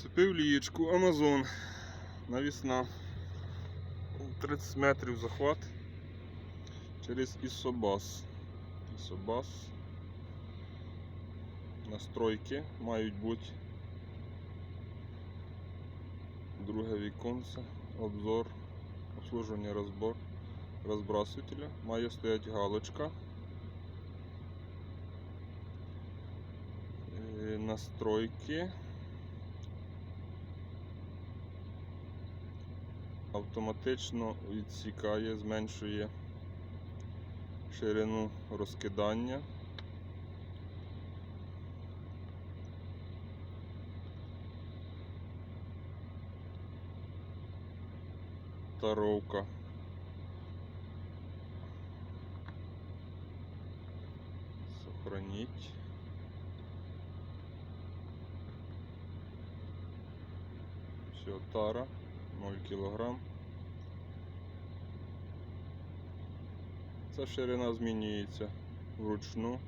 Прицепив лієчку Amazon. Навісна. 30 метрів захват через Isobas. Isobas. Настройки мають бути. Друге віконце, обзор, обслуживання розбор розбрасувателя. Має стояти галочка. Е, Настройки. Автоматично відсікає, зменшує ширину розкидання. Таровка. Сохранить. Все, тара 0 кг. Ця ширина змінюється вручну.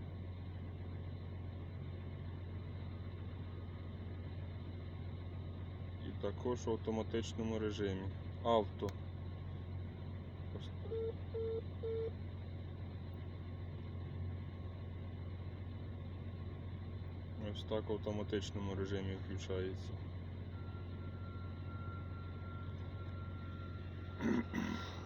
І також в автоматичному режимі. Авто. Ось так в автоматичному режимі включається. Mm-hmm.